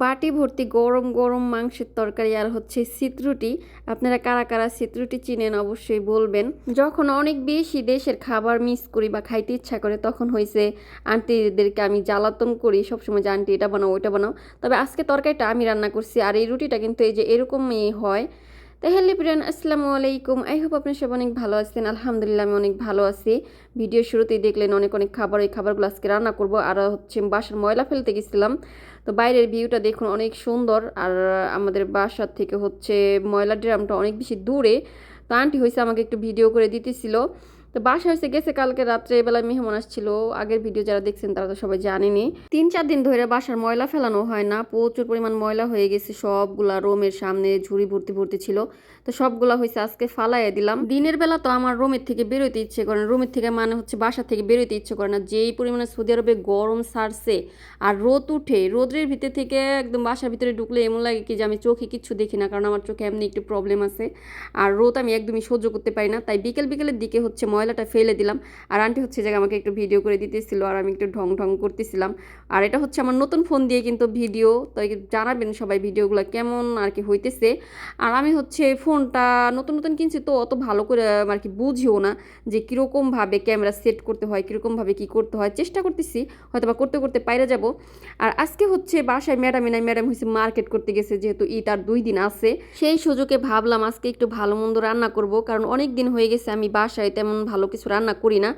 বাটি ভর্তি গরম গরম মাংসের তরকারি আর হচ্ছে সিতরুটি আপনারা কারা কারা সিতরুটি চিনেন অবশ্যই বলবেন। যখন অনেক বেশি দেশের খাবার মিস করি বা খাইতে ইচ্ছা করে, তখন হয়েছে আন্টিদেরকে আমি জ্বালাতন করি, সবসময় যে, আন্টি, এটা বানাও, ওইটা বানাও। তবে আজকে তরকারিটা আমি রান্না করছি আর এই রুটিটা কিন্তু এই যে এরকমই হয়। তো হ্যালো প্রিয়ান, আসসালামু আলাইকুম। আই হোপ আপনি সব অনেক ভালো আছেন। আলহামদুলিল্লাহ, আমি অনেক ভালো আছি। ভিডিও শুরুতেই দেখলেন অনেক অনেক খাবার, এই খাবারগুলো আজকে রান্না করব। আর হচ্ছে বাসার ময়লা ফেলতে গেছিলাম। তো বাইরের ভিউটা দেখুন অনেক সুন্দর আর আমাদের বাসার থেকে হচ্ছে ময়লা ড্রামটা অনেক বেশি দূরে। তো আন্টি হয়েছে আমাকে একটু ভিডিও করে দিতেছিল। তো বাসা হয়েছে গেছে কালকে রাত্রে বেলা মেহমান আসছিল। আগের ভিডিও যারা দেখছেন তারা তো সবাই জানেনি তিন চার দিন ধরে বাসার ময়লা ফেলানো হয় না। প্রচুর পরিমাণ ময়লা হয়ে গেছে সবগুলা রোমের সামনে ঝুড়ি ভর্তি ভর্তি ছিল। তো সবগুলা হয়েছে আজকে ফালাইয়া দিলাম। দিনের বেলা তো আমার রুমের থেকে বেরোতে ইচ্ছে করে না। রুমের থেকে মানে হচ্ছে বাসা থেকে বেরোতে ইচ্ছে করে না। যেই পরিমাণে সৌদি আরবে গরম সারছে আর রোদ উঠে, রোদের ভিতর থেকে একদম বাসার ভিতরে ঢুকলে এমন লাগে কি যে আমি চোখে কিচ্ছু দেখি না, কারণ আমার চোখে এমনি একটু প্রবলেম আছে। আর রোদ আমি একদমই সহ্য করতে পারি না। তাই বিকেল বিকেলের দিকে হচ্ছে ময়লাটা ফেলে দিলাম। আর আন্টি হচ্ছে যে আমাকে একটু ভিডিও করে দিতেছিল আর আমি একটু ঢং ঢং করতেছিলাম। আর এটা হচ্ছে আমার নতুন ফোন দিয়ে কিন্তু ভিডিও তো জানাবেন সবাই ভিডিওগুলো কেমন আর কি হইতেছে। আর আমি হচ্ছে ফোনটা নতুন নতুন কিনছি তো, অত ভালো করে আর কি বুঝিও না যে কীরকমভাবে ক্যামেরা সেট করতে হয় কীরকমভাবে কি করতে হয়। চেষ্টা করতেছি হয়তো বা করতে করতে পাইরে যাব। আর আজকে হচ্ছে বাসায় ম্যাডাম নাই ম্যাডাম হচ্ছে মার্কেট করতে গেছে, যেহেতু ঈদ আর দুই দিন আছে। সেই সুযোগে ভাবলাম আজকে একটু ভালো মন্দ রান্না করব, কারণ অনেক দিন হয়ে গেছে আমি বাসায় তেমন ভালো কিছু রান্না করি না।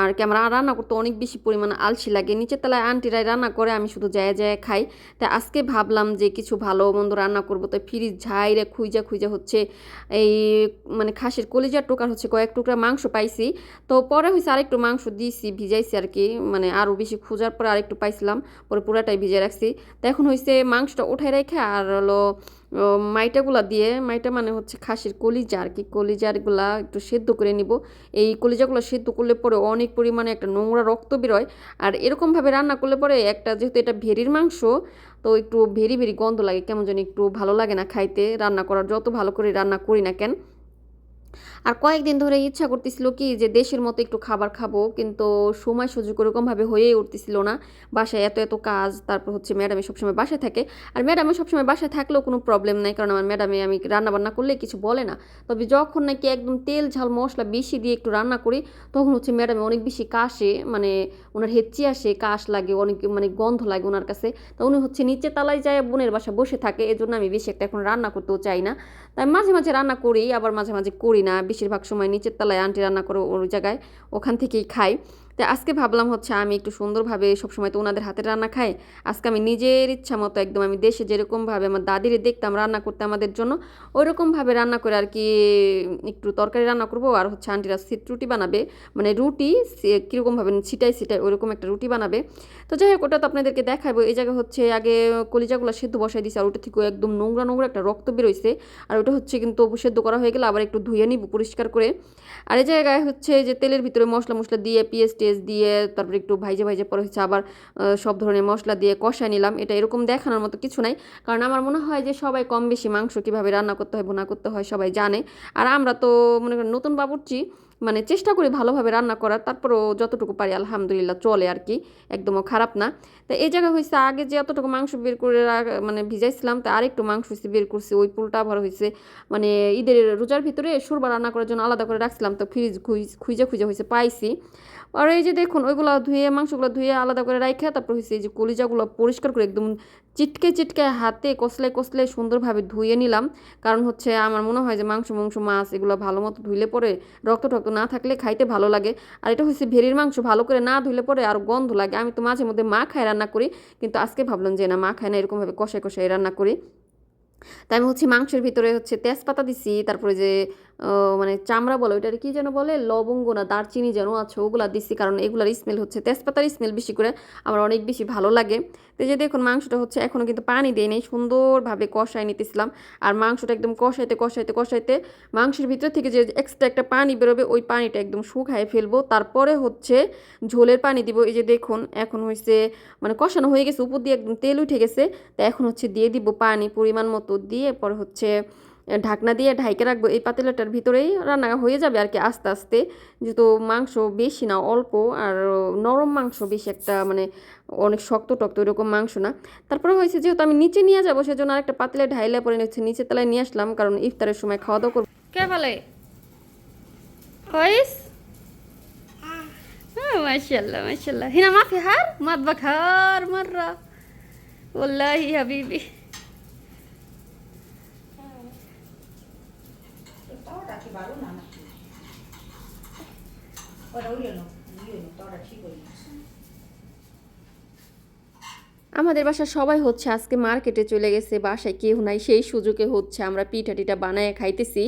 আর কি, আমার রান্না করতে অনেক বেশি পরিমাণে আলসি লাগে। নিচের তলায় আন্টিরাই রান্না করে, আমি শুধু যায় যায় খাই। তাই আজকে ভাবলাম যে কিছু ভালো মন্দ রান্না করব, তাই ফ্রিজ ঝাইরে খুঁজা খুঁজা হচ্ছে এই মানে খাসির কলিজার টোকার হচ্ছে কয়েক টুকরা মাংস পাইছি। তো পরে হয়েছে আরেকটু মাংস দিয়েছি ভিজাইছি আর কি মানে আরও বেশি খোঁজার পরে আরেকটু পাইছিলাম, পরে পুরাটাই ভিজে রাখছি। তো এখন হয়েছে মাংসটা উঠাই রেখে আর হলো মাইটাগুলা দিয়ে, মাইটা মানে হচ্ছে খাসির কলিজা আর কি। কলিজারগুলা একটু সেদ্ধ করে নিব। এই কলিজাগুলো সেদ্ধ করলে পরে অনেক পরিমাণে একটা নোংরা রক্ত বেরোয়। আর এরকমভাবে রান্না করলে পরে একটা যেহেতু এটা ভেরির মাংস, তো একটু ভেরি ভেরি গন্ধ লাগে। কেমন যেন একটু ভালো লাগে না খাইতে। রান্না করার, যত ভালো করে রান্না করি না কেন আর কয়েকদিন ধরে ইচ্ছা করতেছিল কি যে দেশের মতো একটু খাবার খাব, কিন্তু সময় সুযোগ ওরকমভাবে হয়েই উঠতেছিল না। বাসায় এত এত কাজ, তারপর হচ্ছে ম্যাডামে সবসময় বাসায় থাকে। আর ম্যাডামে সবসময় বাসায় থাকলেও কোনো প্রবলেম নাই, কারণ আমার ম্যাডামে আমি রান্না বান্না করলে কিছু বলে না। তবে যখন নাকি একদম তেল, ঝাল, মশলা বেশি দিয়ে একটু রান্না করি, তখন হচ্ছে ম্যাডামে অনেক বেশি কাশে মানে ওনার হেঁচি আসে, কাশ লাগে, অনেক মানে গন্ধ লাগে ওনার কাছে। তো উনি হচ্ছে নিচে তালায় যায়, বোনের বাসা বসে থাকে, এজন্য আমি বেশি একটা এখন রান্না করতেও চাই না। তাই মাঝে মাঝে রান্না করি, আবার মাঝে মাঝে করি না বেশিরভাগ সময় নিচের তলায় আন্টি রান্না করে ওর জায়গায় ওখান থেকেই খাই। তো আজকে ভাবলাম হচ্ছে আমি একটু সুন্দরভাবে সবসময় তো ওনাদের হাতের রান্না খাই। আজকে আমি নিজের ইচ্ছা মতো একদম আমি দেশে যেরকমভাবে আমার দাদিরে দেখতাম রান্না করতে আমাদের জন্য, ওইরকমভাবে রান্না করে আর কি একটু তরকারি রান্না করব আর হচ্ছে আন্টিরা সিট রুটি বানাবে। মানে রুটি কীরকমভাবে ছিটাই ছিটাই ওইরকম একটা রুটি বানাবে। তো যাই হোক, ওটা তো আপনাদেরকে দেখাবো। এই জায়গায় হচ্ছে আগে কলিজাগুলো সেদ্ধ বসাই দিয়েছে আর ওটা থেকে একদম নোংরা নোংরা একটা রক্ত বেরোইছে। আর ওটা হচ্ছে কিন্তু সেদ্ধ করা হয়ে গেলে আবার একটু ধুয়ে নিব পরিষ্কার করে। আর এই জায়গায় হচ্ছে যে তেলের ভিতরে মশলা মশলা দিয়ে পিএস টেস্ট দিয়ে, তারপরে একটু ভাইজে ভাইজে পরে হচ্ছে আবার সব ধরনের মশলা দিয়ে কষায় নিলাম। এটা এরকম দেখানোর মতো কিছু নাই। কারণ আমার মনে হয় যে সবাই কম বেশি মাংস কীভাবে রান্না করতে হয়, বোনা করতে হয় সবাই জানে। আর আমরা তো মনে করেন নতুন বাবুর্চি মানে চেষ্টা করি ভালোভাবে রান্না করার, তারপরও যতটুকু পারি আলহামদুলিল্লাহ চলে আর কি, একদমও খারাপ না। তো এই জায়গা হয়েছে আগে যে এতটুকু মাংস বের করে মানে ভিজাইছিলাম, তা আরেকটু মাংস হয়েছে বের করছি, ওই পুলটা আবার হয়েছে মানে ঈদের রোজার ভিতরে সুরবা রান্না করার জন্য আলাদা করে রাখছিলাম, তো ফ্রিজ খুঁজে খুঁজে হয়েছে পাইছি। আর এই যে দেখুন, ওইগুলো ধুয়ে, মাংসগুলো ধুয়ে আলাদা করে রাখে তারপর হয়েছে এই যে কলিজাগুলো পরিষ্কার করে একদম চিটকে চিটকে হাতে কষলে কষলে সুন্দরভাবে ধুয়ে নিলাম। কারণ হচ্ছে আমার মনে হয় যে মাংস মাংস, মাছ এগুলো ভালো মতো ধুইলে পরে রক্ত টক্ত না থাকলে খাইতে ভালো লাগে। আর এটা হচ্ছে ভেরির মাংস, ভালো করে না ধুইলে পরে আর গন্ধ লাগে। আমি তো মাঝে মধ্যে মা খায় রান্না করি, কিন্তু আজকে ভাবলাম যে না, মা খায় না এরকমভাবে কষায় কষায় রান্না করি। তাই আমি হচ্ছে মাংসের ভিতরে হচ্ছে তেজপাতা দিছি, তারপরে যে মানে চামড়া বলে ওইটার কি যেন বলে? লবঙ্গ না, দারচিনি যেন আছে, ওগুলা দিচ্ছি কারণ এগুলার স্মেল হচ্ছে, তেজপাতার স্মেল বেশি করে, আমার অনেক বেশি ভালো লাগে। তো যে দেখুন, মাংসটা হচ্ছে এখনও কিন্তু পানি দিয়ে নেই, সুন্দরভাবে কষাই নিতেছিলাম। আর মাংসটা একদম কষাইতে কষাইতে কষাইতে মাংসের ভিতর থেকে যে এক্সট্রা একটা পানি বেরোবে, ওই পানিটা একদম শুকায় ফেলব। তারপরে হচ্ছে ঝোলের পানি দিব, এই যে দেখুন, এখন হয়েছে মানে কষানো হয়ে গেছে, উপর দিয়ে একদম তেল উঠে গেছে। তো এখন হচ্ছে দিয়ে দিব পানি পরিমাণ মতো, দিয়ে পরে হচ্ছে ঢাকনা দিয়ে ঢাইকে রাখবো এই পাতিলাটার ভিতরেই রান্না হয়ে যাবে আর কি আস্তে আস্তে যেহেতু মাংস বেশি না অল্প আর নরম মাংস বেশি একটা মানে অনেক শক্ত টক্ত ওইরকম মাংস না তারপরে হয়েছে যেহেতু আমি নিচে নিয়ে যাবো সেজন্য আরেকটা পাতিলে ঢাইলে পরে হচ্ছে নিচে তলায় নিয়ে আসলাম কারণ ইফতারের সময় খাওয়া দাওয়া করবো কে বলে হয়েস মাশাল্লাহ মাশাল্লাহ هنا ما في حار مطبخ حار مرة والله يا حبيبي তাওটা কি ভালো না নাকি ওরা ওই জন্য ইয়ে তাওটা ঠিক হয়ে গেছে আমাদের বাসার সবাই হচ্ছে আজকে মার্কেটে চলে গেছে, বাসায় কেউ নাই, সেই সুযোগে হচ্ছে আমরা পিঠা টিঠা বানায় খাইতেছি।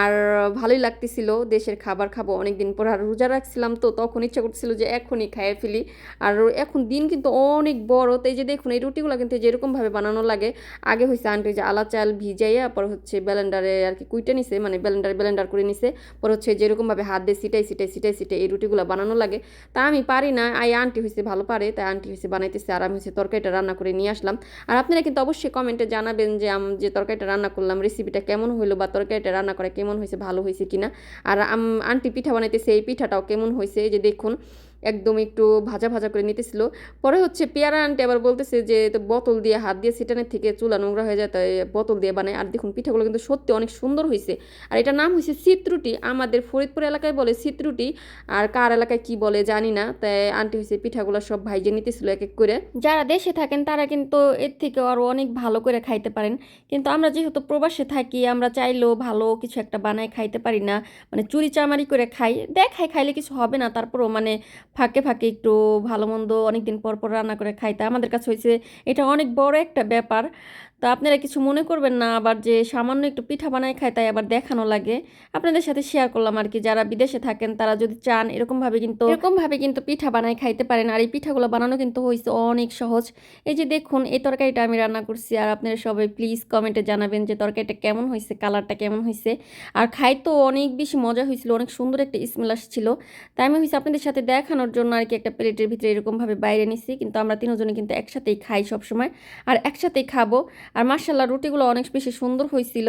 আর ভালোই লাগতেছিল, দেশের খাবার খাব, অনেকদিন পর আর রোজা রাখছিলাম তো, তখন ইচ্ছা করতেছিল যে এখনই খাইয়ে ফেলি। আর এখন দিন কিন্তু অনেক বড়, তো এই যে দেখুন, এই রুটিগুলো কিন্তু যেরকমভাবে বানানো লাগে। আগে হয়েছে আন্টি যে আলা চাল ভিজাইয়া, পর হচ্ছে ব্যালেন্ডারে আর কি কুইটে নিছে মানে ব্যালেন্ডারে ব্যালেন্ডার করে নিছে। পর হচ্ছে যেরকমভাবে হাত দিয়ে সিটাই সিটাই সিটাই সিটাই এই রুটিগুলো বানানো লাগে। তা আমি পারি না, আই আন্টি হয়েছে ভালো পারে, তাই আন্টি হয়েছে বানাইতেছে, আর আমি হচ্ছে তরকারিটা রান্না করে নিয়ে আসলাম। আর আপনারা কিন্তু অবশ্যই কমেন্টে জানাবেন যে আমি, যে তরকারিটা রান্না করলাম রেসিপিটা কেমন হইল বা তরকারিটা রান্না করা কেমন হয়েছে, ভালো হয়েছে কিনা। আর আম- আন্টি পিঠা বানাইতেছে, এই পিঠাটাও কেমন হয়েছে যে দেখুন। একদম একটু ভাজা ভাজা করে নিতেছিল। পরে হচ্ছে পেয়ারা আন্টি আবার বলতেছে যে তো বোতল দিয়ে হাত দিয়ে সিটানের থেকে চুলা নোংরা হয়ে যায়, তাই বোতল দিয়ে বানায়। আর দেখুন, পিঠাগুলো কিন্তু সত্যি অনেক সুন্দর হয়েছে আর এটার নাম হয়েছে সিতরুটি। আমাদের ফরিদপুর এলাকায় বলে সিতরুটি। আর কার এলাকায় কি বলে জানি না। তাই আন্টি হয়েছে পিঠাগুলো সব ভাইজে নিতেছিল এক এক করে। যারা দেশে থাকেন, তারা কিন্তু এর থেকে আরও অনেক ভালো করে খাইতে পারেন। কিন্তু আমরা যেহেতু প্রবাসে থাকি, আমরা চাইলেও ভালো কিছু একটা বানায় খাইতে পারি না। মানে চুরি চামারি করে খাই। দেখাই খাইলে কিছু হবে না। তারপরও মানে ফাঁকে ফাঁকে একটু ভালো মন্দ অনেক দিন পর পর রান্না করে খাইতে আমাদের কাছে হয়েছে, এটা অনেক বড় একটা ব্যাপার। তো আপনারা কিছু মনে করবেন না, আবার যে সামান্য একটু পিঠা বানায় খায় তাই আবার দেখানো লাগে। আপনাদের সাথে শেয়ার করলাম আর কি, যারা বিদেশে থাকেন তারা যদি চান এরকমভাবে কিন্তু এরকমভাবে কিন্তু পিঠা বানায় খাইতে পারেন। আর এই পিঠাগুলো বানানো কিন্তু হয়েছে অনেক সহজ। এই যে দেখুন, এই তরকারিটা আমি রান্না করছি আর আপনারা সবাই প্লিজ কমেন্টে জানাবেন যে তরকারিটা কেমন হয়েছে কালারটা কেমন হয়েছে আর খাইতেও অনেক বেশি মজা হয়েছিল অনেক সুন্দর একটা স্মেল আসছিল। তাই আমি হয়েছে আপনাদের সাথে দেখানোর জন্য আর কি একটা প্লেটের ভিতরে এরকমভাবে বাইরে নিছি, কিন্তু আমরা তিনজনে কিন্তু একসাথেই খাই সবসময়। আর একসাথেই খাব। আর মার্শাল্লাহ রুটিগুলো অনেক বেশি সুন্দর হয়েছিল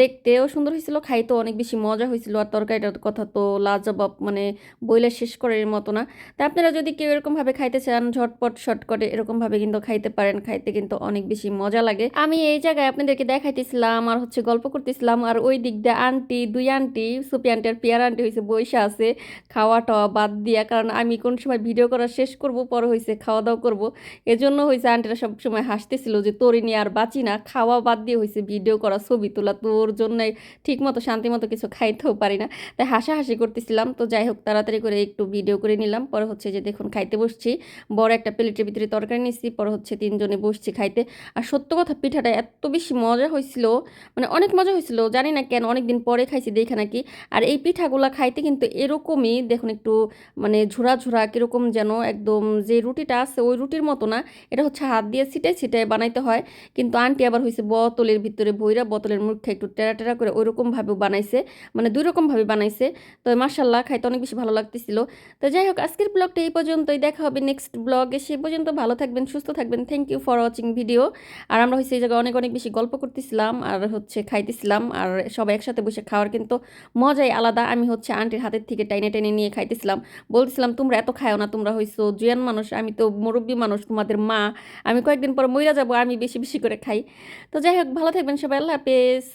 দেখতেও সুন্দর হয়েছিল খাইতেও অনেক বেশি মজা হয়েছিল আর তরকারিটার কথা তো লাজবাব মানে বইলে শেষ করার মতো না। তা আপনারা যদি কেউ এরকমভাবে খাইতে চান, ঝটপট, শর্টকটে এরকমভাবে কিন্তু খাইতে পারেন। খাইতে কিন্তু অনেক বেশি মজা লাগে। আমি এই জায়গায় আপনাদেরকে দেখাইতেছিলাম, আর হচ্ছে গল্প করতেছিলাম, আর ওই দিক দিয়ে আন্টি, দুই আন্টি সুপি আন্টি আর পিয়ার আন্টি হয়েছে বৈশা আছে। খাওয়া টাওয়া বাদ দিয়া, কারণ আমি কোন সময় ভিডিও করা শেষ করব, পরে হয়েছে খাওয়া দাওয়া করব। এজন্য হয়েছে আন্টিরা সবসময় হাসতেছিল যে, তোর নিয়ে আর বাঁচি না। খাওয়া বাদ দিয়ে হয়েছে ভিডিও করা, ছবি তোলা। তোর জন্যই ঠিক মতো শান্তি মতো কিছু খাইতেও পারি না। তাই হাসাহাসি করতেছিলাম। তো যাই হোক, তাড়াতাড়ি করে একটু ভিডিও করে নিলাম। পরে হচ্ছে যে দেখুন, খাইতে বসছি। বড় একটা প্লেটের ভিতরে তরকারি নিচ্ছি পরে হচ্ছে তিনজনে বসছি খাইতে। আর সত্য কথা, পিঠাটা এত বেশি মজা হয়েছিল মানে অনেক মজা হয়েছিল জানি না কেন অনেক দিন পরে খাইছি দেখে নাকি। আর এই পিঠাগুলা খাইতে কিন্তু এরকমই, দেখুন একটু মানে ঝোড়া ঝোড়া কীরকম যেন একদম যে রুটিটা আছে, ওই রুটির মতো না। এটা হচ্ছে হাত দিয়ে ছিটাই ছিটাই বানাইতে হয়। কিন্তু আন্টি আবার হয়েছে বোতলের ভিতরে ভৈরা বোতলের মুখে একটু টেরা টেরা করে ওই রকমভাবেও বানাইছে মানে দুই রকমভাবে বানাইছে। তো মার্শাল্লাহ খাইতে অনেক বেশি ভালো লাগতেছিল। তো যাই হোক, আজকের ব্লগটা এই পর্যন্তই। দেখা হবে নেক্সট ব্লগে। সে পর্যন্ত ভালো থাকবেন, সুস্থ থাকবেন। Thank you for watching video আর আমরা হচ্ছে এই জায়গায় অনেক অনেক বেশি গল্প করতেছিলাম আর হচ্ছে খাইতেছিলাম। আর সবাই একসাথে বসে খাওয়ার কিন্তু মজাই আলাদা। আমি হচ্ছে আন্টির হাতের থেকে টাইনে টেনে নিয়ে খাইতেছিলাম। বলতেছিলাম, তোমরা এত খায়ও না, তোমরা হইছো জুয়ান মানুষ, আমি তো মুরব্বী মানুষ, তোমাদের মা। আমি কয়েকদিন পর মইরা যাব, আমি বেশি বেশি বেশি করে খাই। তো যাই হোক ভালো থাকবেন সবাই আল্লাহ হাফেজ।